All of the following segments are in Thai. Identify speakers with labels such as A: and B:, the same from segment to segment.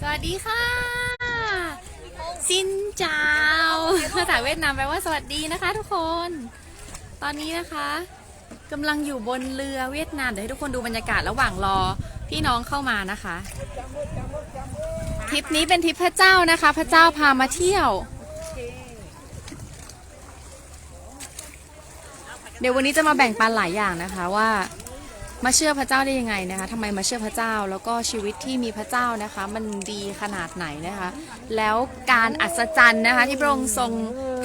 A: สวัสดีค่ะ ซินเจ้าภาษาเวียดนามแปลว่าสวัสดีนะคะ ทุกคน ตอนนี้นะคะกำลังอยู่บนเรือเวียดนามเดี๋ยวให้ทุกคนดูบรรยากาศระหว่างรอพี่น้องเข้ามานะคะทริปนี้เป็นทริปพระเจ้านะคะ พระเจ้าพามาเที่ยว เดี๋ยววันนี้จะมาแบ่งปันหลายอย่างนะคะว่า มาเชื่อพระเจ้าได้ยังไงนะคะทำไมมาเชื่อพระเจ้า แล้วก็ชีวิตที่มีพระเจ้านะคะ มันดีขนาดไหนนะคะ แล้วการอัศจรรย์นะคะที่พระองค์ทรง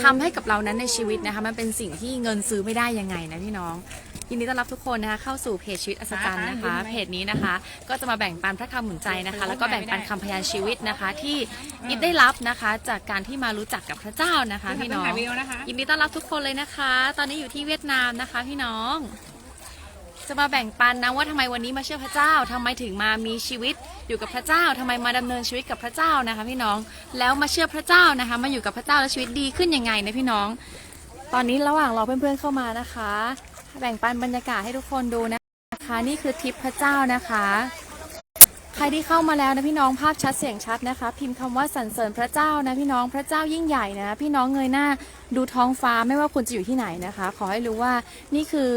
A: ทำให้กับเรานั้นในชีวิตนะคะ มันเป็นสิ่งที่เงินซื้อไม่ได้ยังไงนะพี่น้องยินดีต้อนรับทุกคนนะคะเข้าสู่เพจชีวิตอัศจรรย์นะคะ เพจนี้นะคะ ก็จะมาแบ่งปันพระคำหนุนใจนะคะ แล้วก็แบ่งปันคำพยานชีวิตนะคะ ที่อิฟได้รับนะคะ จากการที่มารู้จักกับพระเจ้านะคะพี่น้อง
B: ถ่ายวิดีโอนะคะ
A: ยินดีต้อนรับทุกคนเลยนะคะ ตอนนี้อยู่ที่เวียดนามนะคะพี่น้อง จะมาแบ่งปันนะว่าทำไมวันนี้มาเชื่อพระเจ้าทำไมถึงมามีชีวิตอยู่กับพระเจ้าทำไมมาดำเนินชีวิตกับพระเจ้านะคะ พี่น้องแล้วมาเชื่อพระเจ้านะคะมาอยู่กับพระเจ้าแล้วชีวิตดีขึ้นยังไงนะพี่น้อง ตอนนี้ระหว่างรอเพื่อนๆเข้ามานะคะ แบ่งปันบรรยากาศให้ทุกคนดูนะคะ นี่คือทิปพระเจ้านะคะ ใครที่เข้ามาแล้วนะพี่น้องภาพชัดเสียงชัดนะคะ พิมพ์คำว่าสรรเสริญพระเจ้านะพี่น้องพระเจ้ายิ่งใหญ่นะพี่น้องเงยหน้าดูท้องฟ้าไม่ว่าคุณจะอยู่ที่ไหนนะคะ ขอให้รู้ว่านี่คือ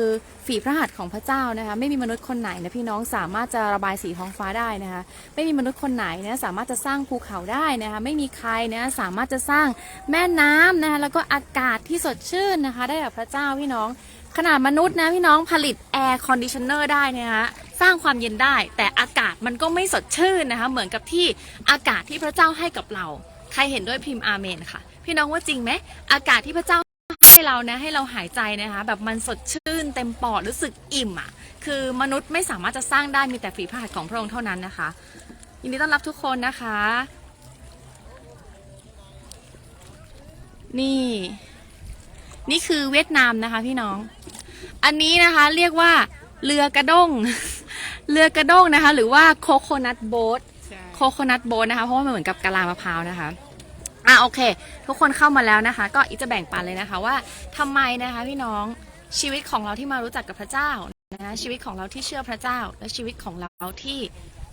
A: ฝีพระหัตถ์ของพระเจ้านะคะ ไม่มีมนุษย์คนไหนนะพี่น้องสามารถจะระบายสีท้องฟ้าได้นะคะ ไม่มีมนุษย์คนไหนนะสามารถจะสร้างภูเขาได้นะคะไม่มีใครนะสามารถจะสร้างแม่น้ำนะคะแล้วก็อากาศที่สดชื่นนะคะ ได้แบบพระเจ้าพี่น้องขนาดมนุษย์นะพี่น้องผลิตแอร์คอนดิชเนอร์ได้นะคะ สร้างความเย็นได้ แต่อากาศมันก็ไม่สดชื่นนะคะ เหมือนกับที่อากาศที่พระเจ้าให้กับเรา ใครเห็นด้วยพิมพ์อาเมนค่ะ พี่น้องว่าจริงไหมอากาศที่พระเจ้าให้เรานะให้เราหายใจนะคะ แบบมันสดชื่น เต็มปอดรู้สึกอิ่มอะ คือมนุษย์ไม่สามารถจะสร้างได้มีแต่ฝีพระหัตถ์ของพระองค์เท่านั้นนะคะ ยินดีต้อนรับทุกคนนะคะ นี่ นี่คือเวียดนามนะคะพี่น้อง อันนี้นะคะเรียกว่าเรือกระด้ง เรือกระด้งนะคะ หรือว่าโคโคนัทโบ๊ทโคโคนัทโบ๊ทนะคะ เพราะว่ามันเหมือนกับกะลามะพร้าวนะคะอะโอเค ทุกคนเข้ามาแล้วนะคะ ก็อีจะแบ่งปันเลยนะคะว่าทำไมนะคะพี่น้องชีวิตของเราที่มารู้จักกับพระเจ้านะคะชีวิตของเราที่เชื่อพระเจ้า และชีวิตของเราที่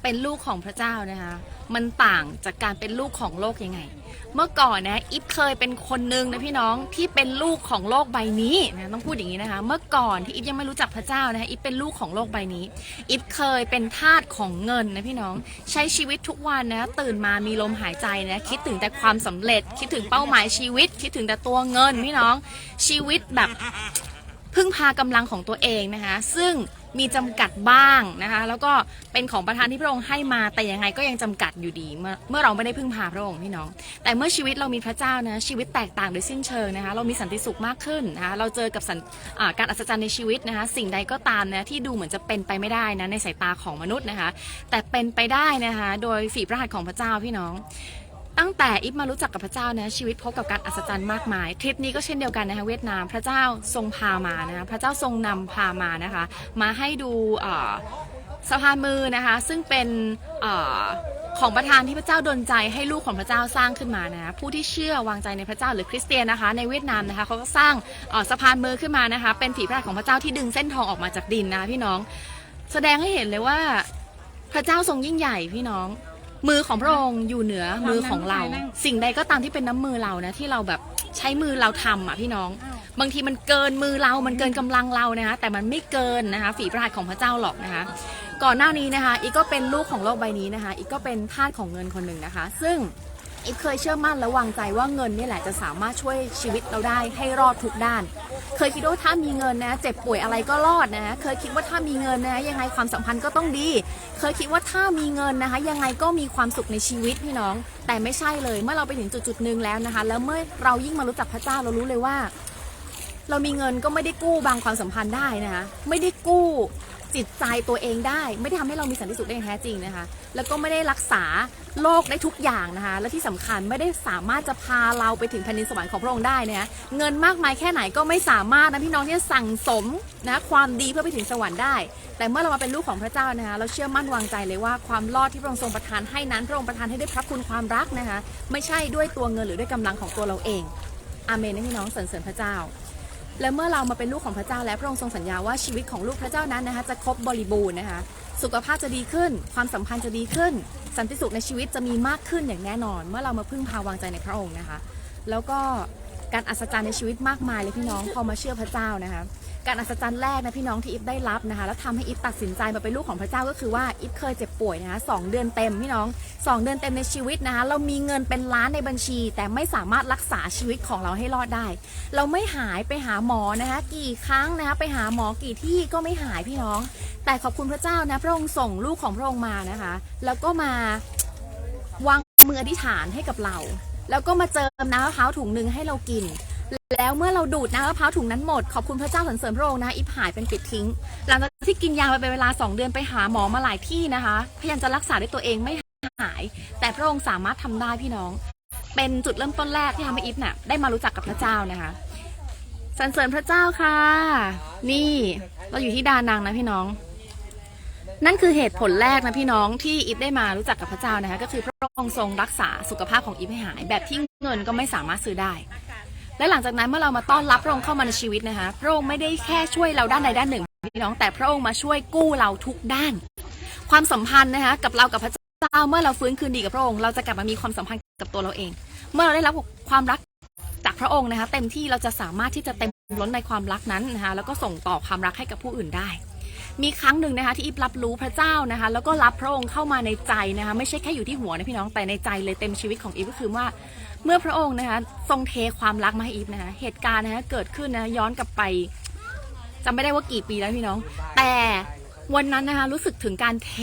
A: เป็นลูกของพระเจ้านะคะ มันต่างจากการเป็นลูกของโลกยังไง เมื่อก่อนนะอิฟเคยเป็นคนหนึ่งนะพี่น้องที่เป็นลูกของโลกใบนี้นะต้องพูดอย่างนี้นะคะ เมื่อก่อนที่อิฟยังไม่รู้จักพระเจ้านะคะอิฟเป็นลูกของโลกใบนี้อิฟเคยเป็นทาสของเงินนะพี่น้อง ใช้ชีวิตทุกวันนะตื่นมามีลมหายใจนะคิดถึงแต่ความสำเร็จ คิดถึงเป้าหมายชีวิต คิดถึงแต่ตัวเงินพี่น้องชีวิตแบบ พึ่งพากำลังของตัวเองนะคะซึ่งมีจำกัดบ้างนะคะแล้วก็เป็นของประทานที่พระองค์ให้มาแต่ยังไงก็ยังจำกัดอยู่ดีเมื่อเมื่อเราไม่ได้พึ่งพาพระองค์พี่น้อง แต่เมื่อชีวิตเรามีพระเจ้านะชีวิตแตกต่างโดยสิ้นเชิงนะคะเรามีสันติสุขมากขึ้นนะคะเราเจอกับการอัศจรรย์ในชีวิตนะคะสิ่งใดก็ตามนะที่ดูเหมือนจะเป็นไปไม่ได้นะในสายตาของมนุษย์นะคะแต่เป็นไปได้นะคะโดยฝีพระหัตถ์ของพระเจ้าพี่น้อง ตั้งแต่อิฟมารู้จักกับพระเจ้านะชีวิตพบกับการอัศจรรย์มากมายทริปนี้ก็เช่นเดียวกันนะคะเวียดนาม พระเจ้าทรงพามานะคะพระเจ้าทรงนำพามานะคะ มาให้ดูสะพานมือนะคะซึ่งเป็นอของประธานที่พระเจ้าดลใจให้ลูกของพระเจ้าสร้างขึ้นมานะะผู้ที่เชื่อวางใจในพระเจ้าหรือคริสเตียนนะคะ ในเวียดนามนะคะเขาก็สร้างสะพานมือขึ้นมานะคะ เป็นฝีพระหัตถ์ของพระเจ้าที่ดึงเส้นทองออกมาจากดินนะะพี่น้อง แสดงให้เห็นเลยว่าพระเจ้าทรงยิ่งใหญ่พี่น้อง มือของพระองค์อยู่เหนือมือของเรา สิ่งใดก็ตามที่เป็นน้ำมือเรานะที่เราแบบใช้มือเราทำอะพี่น้อง บางทีมันเกินมือเรา มันเกินกำลังเรานะคะ แต่มันไม่เกินนะคะ ฝีพระหัตถ์ของพระเจ้าหรอกนะคะ ก่อนหน้านี้นะคะ อีกก็เป็นลูกของโลกใบนี้นะคะ อีกก็เป็นทาสของเงินคนหนึ่งนะคะ ซึ่ง อีฟเคยเชื่อมั่นและวางใจว่าเงินนี่แหละจะสามารถช่วยชีวิตเราได้ให้รอดทุกด้าน เคยคิดว่าถ้ามีเงินนะ เจ็บป่วยอะไรก็รอดนะ เคยคิดว่าถ้ามีเงินนะ ยังไงความสัมพันธ์ก็ต้องดี เคยคิดว่าถ้ามีเงินนะคะ ยังไงก็มีความสุขในชีวิตพี่น้อง แต่ไม่ใช่เลยเมื่อเราไปถึงจุดจุดหนึ่งแล้วนะคะ แล้วเมื่อเรายิ่งมารู้จักพระเจ้าเรารู้เลยว่า เรามีเงินก็ไม่ได้กู้บางความสัมพันธ์ได้นะคะไม่ได้กู้ จิตใจตัวเองได้ ไม่ได้ทำให้เรามีสันติสุขได้อย่างแท้จริงนะคะ แล้วก็ไม่ได้รักษาโรคได้ทุกอย่างนะคะ และที่สำคัญไม่ได้สามารถจะพาเราไปถึงแผ่นดินสวรรค์ของพระองค์ได้นะคะเงินมากมายแค่ไหนก็ไม่สามารถนะพี่น้องที่จะสั่งสมนะความดีเพื่อไปถึงสวรรค์ได้ แต่เมื่อเรามาเป็นลูกของพระเจ้านะคะเราเชื่อมั่นวางใจเลยว่าความรอดที่พระองค์ทรงประทานให้นั้นพระองค์ประทานให้ด้วยพระคุณความรักนะคะ ไม่ใช่ด้วยตัวเงินหรือด้วยกำลังของตัวเราเองอาเมนนะพี่น้องสรรเสริญพระเจ้า และเมื่อเรามาเป็นลูกของพระเจ้าแล้วพระองค์ทรงสัญญาว่าชีวิตของลูกพระเจ้านั้นนะคะจะครบบริบูรณ์นะคะสุขภาพจะดีขึ้น ความสัมพันธ์จะดีขึ้น สันติสุขในชีวิตจะมีมากขึ้นอย่างแน่นอน เมื่อเรามาพึ่งพาวางใจในพระองค์นะคะ แล้วก็การอัศจรรย์ในชีวิตมากมายเลยพี่น้องพอมาเชื่อพระเจ้านะคะ การอัศจรรย์แรกนะพี่น้องที่อิฟได้รับนะคะ แล้วทำให้อิฟตัดสินใจมาเป็นลูกของพระเจ้าก็คือว่าอิฟเคยเจ็บป่วยนะคะสองเดือนเต็มพี่น้องสองเดือนเต็มในชีวิตนะคะเรามีเงินเป็นล้านในบัญชี แต่ไม่สามารถรักษาชีวิตของเราให้รอดได้ เราไม่หายไปหาหมอนะคะกี่ครั้งนะคะไปหาหมอกี่ที่ก็ไม่หายพี่น้อง แต่ขอบคุณพระเจ้านะพระองค์ส่งลูกของพระองค์มานะคะ แล้วก็มาวางมืออธิษฐานให้กับเรา แล้วก็มาเจิมน้ำมะพร้าวถุงหนึ่งให้เรากิน แล้วเมื่อเราดูดน้ำมะพร้าวถุงนั้นหมด ขอบคุณพระเจ้าสรรเสริญพระองค์นะอิฟหายเป็นปิดทิ้ง หลังจากที่กินยาไปเป็นเวลา 2 เดือนไปหาหมอมาหลายที่นะคะพยายามจะรักษาด้วยตัวเองไม่หาย แต่พระองค์สามารถทำได้พี่น้อง เป็นจุดเริ่มต้นแรกที่ทำให้อิฟน่ะได้มารู้จักกับพระเจ้านะคะสรรเสริญพระเจ้าค่ะ นี่เราอยู่ที่ดานังนะพี่น้อง นั่นคือเหตุผลแรกนะพี่น้องที่อิฟได้มารู้จักกับพระเจ้านะคะก็คือพระองค์ทรงรักษาสุขภาพของอิฟให้หาย แบบที่เงินก็ไม่สามารถซื้อได้ และหลังจากนั้นเมื่อเรามาต้อนรับพระองค์เข้ามาในชีวิตนะคะพระองค์ไม่ได้แค่ช่วยเราด้านใดด้านหนึ่งพี่น้องแต่พระองค์มาช่วยกู้เราทุกด้าน ความสัมพันธ์นะคะกับเรากับพระเจ้าเมื่อเราฟื้นคืนดีกับพระองค์เราจะกลับมามีความสัมพันธ์กับตัวเราเอง เมื่อเราได้รับความรักจากพระองค์นะคะเต็มที่เราจะสามารถที่จะเต็มล้นในความรักนั้นนะคะแล้วก็ส่งต่อความรักให้กับผู้อื่นได้ มีครั้งหนึ่งนะคะที่อิฟรับรู้พระเจ้านะคะ แล้วก็รับพระองค์เข้ามาในใจนะคะ ไม่ใช่แค่อยู่ที่หัวนะพี่น้องแต่ในใจเลยเต็มชีวิตของอิฟก็คือว่า เมื่อพระองค์นะคะทรงเทความรักมาให้อีฟนะคะเหตุการณ์นะคะเกิดขึ้นนะย้อนกลับไปจำไม่ได้ว่ากี่ปีแล้วพี่น้อง แต่วันนั้นนะคะรู้สึกถึงการเท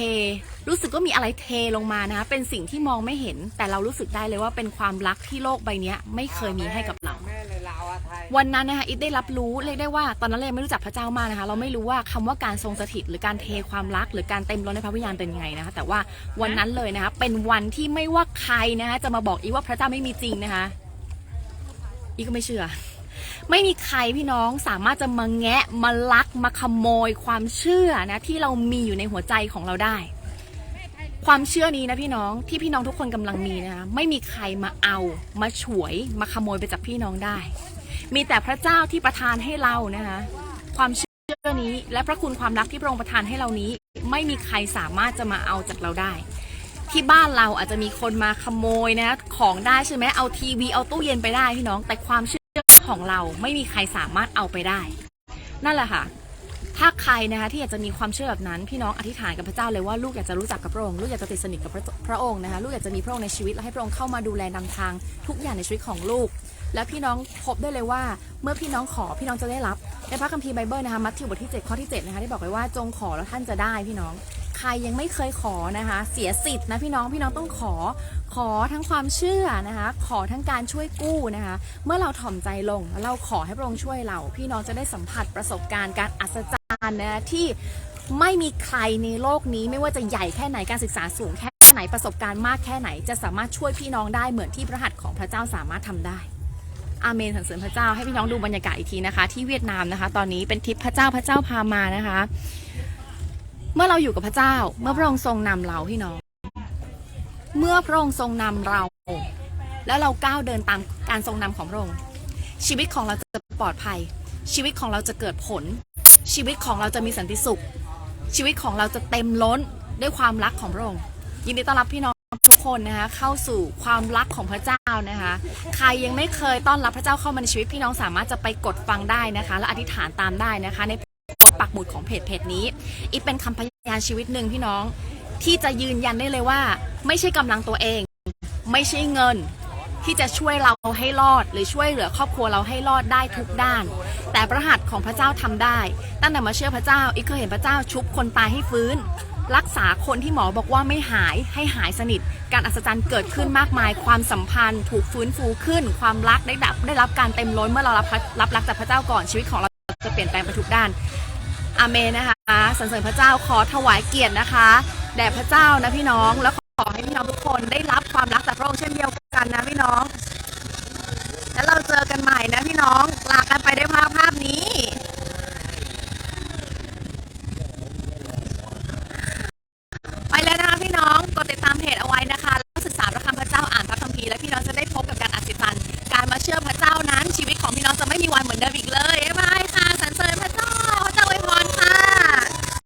A: รู้สึกว่ามีอะไรเทลงมานะคะเป็นสิ่งที่มองไม่เห็น แต่เรารู้สึกได้เลยว่าเป็นความรักที่โลกใบเนี้ยไม่เคยมีให้กับเรา
B: วั
A: นนั้นนะคะอิฟได้รับรู้เรียกได้ว่าตอนนั้นเรายังไม่รู้จักพระเจ้ามากนะคะ เราไม่รู้ว่าคำว่าการทรงสถิตหรือการเทความรัก หรือการเต็มล้นในพระวิญญาณเป็นยังไงนะคะ แต่ว่าวันนั้นเลยนะคะเป็นวันที่ไม่ว่าใครนะคะจะมาบอกอีว่าพระเจ้าไม่มีจริงนะคะอีก็ไม่เชื่อ ไม่มีใครพี่น้องสามารถจะมาแงะมาลักมาขโมยความเชื่อนะที่เรามีอยู่ในหัวใจของเราได้ความเชื่อนี้นะพี่น้องที่พี่น้องทุกคนกำลังมีนะคะไม่มีใครมาเอามาฉวยมาขโมยไปจากพี่น้องได้ มีแต่พระเจ้าที่ประทานให้เรานะคะความเชื่อนี้ และพระคุณความรักที่พระองค์ประทานให้เรานี้ ไม่มีใครสามารถจะมาเอาจากเราได้ ที่บ้านเราอาจจะมีคนมาขโมยนะของได้ใช่ไหมเอาทีวีเอาตู้เย็นไปได้พี่น้อง แต่ความเชื่อของเราไม่มีใครสามารถเอาไปได้ นั่นแหละค่ะถ้าใครนะคะที่อยากจะมีความเชื่อแบบนั้น พี่น้องอธิษฐานกับพระเจ้าเลยว่าลูกอยากจะรู้จักกับพระองค์ลูกอยากจะติดสนิทกับพระพระองค์นะคะลูกอยากจะมีพระองค์ในชีวิตและให้พระองค์เข้ามาดูแลนำทางทุกอย่างในชีวิตของลูก แล้วพี่น้องพบได้เลยว่า เมื่อพี่น้องขอพี่น้องจะได้รับ ในพระคัมภีร์ไบเบิลนะคะมัทธิวบทที่ 7 ข้อที่7นะคะที่บอกไว้ว่าจงขอแล้วท่านจะได้พี่น้อง ใครยังไม่เคยขอนะคะ เสียสิทธิ์นะพี่น้องพี่น้องต้องขอขอทั้งความเชื่อนะคะ ขอทั้งการช่วยกู้นะคะ เมื่อเราถ่อมใจลงแล้วเราขอให้พระองค์ช่วยเรา พี่น้องจะได้สัมผัสประสบการณ์การอัศจรรย์นะที่ไม่มีใครในโลกนี้ไม่ว่าจะใหญ่แค่ไหนการศึกษาสูงแค่ไหนประสบการณ์มากแค่ไหน จะสามารถช่วยพี่น้องได้เหมือนที่พระหัตถ์ของพระเจ้าสามารถทำได้ อาเมนสรรเสริญพระเจ้าให้พี่น้องดูบรรยากาศอีกทีนะคะ ที่เวียดนามนะคะ ตอนนี้เป็นทริปพระเจ้าพระเจ้าพามานะคะ เมื่อเราอยู่กับพระเจ้าเมื่อพระองค์ทรงนำเราพี่น้อง เมื่อพระองค์ทรงนำเรา แล้วเราก้าวเดินตามการทรงนำของพระองค์ชีวิตของเราจะปลอดภัย ชีวิตของเราจะเกิดผล ชีวิตของเราจะมีสันติสุข ชีวิตของเราจะเต็มล้นด้วยความรักของพระองค์ยินดีต้อนรับพี่น้อง คนนะคะเข้าสู่ความรักของพระเจ้านะคะ ใครยังไม่เคยต้อนรับพระเจ้าเข้ามาในชีวิตพี่น้องสามารถจะไปกดฟังได้นะคะ และอธิษฐานตามได้นะคะ ในปักหมุดของเพจเพจนี้ อีกเป็นคำพยานชีวิตหนึ่งพี่น้องที่จะยืนยันได้เลยว่า ไม่ใช่กำลังตัวเอง ไม่ใช่เงินที่จะช่วยเราให้รอด หรือช่วยเหลือครอบครัวเราให้รอดได้ทุกด้าน แต่พระหัตถ์ของพระเจ้าทำได้ ตั้งแต่มาเชื่อพระเจ้าอีกเคยเห็นพระเจ้าชุบคนตายให้ฟื้น รักษาคนที่หมอบอกว่าไม่หายให้หายสนิท การอัศจรรย์เกิดขึ้นมากมาย ความสัมพันธ์ ถูกฟื้นฟูขึ้น ความรักได้ดับได้รับการเต็มล้นเมื่อเรารับรับรักจากพระเจ้าก่อนชีวิตของเราจะเปลี่ยนแปลงไปทุกด้านอาเมนนะคะสรรเสริญพระเจ้าขอถวายเกียรตินะคะแด่พระเจ้านะพี่น้องแล้วขอให้พี่น้องทุกคนได้รับความรักจากพระองค์เช่นเดียวกันนะพี่น้อง แล้วเราเจอกันใหม่นะพี่น้องลากันไปด้วยภาพภาพนี้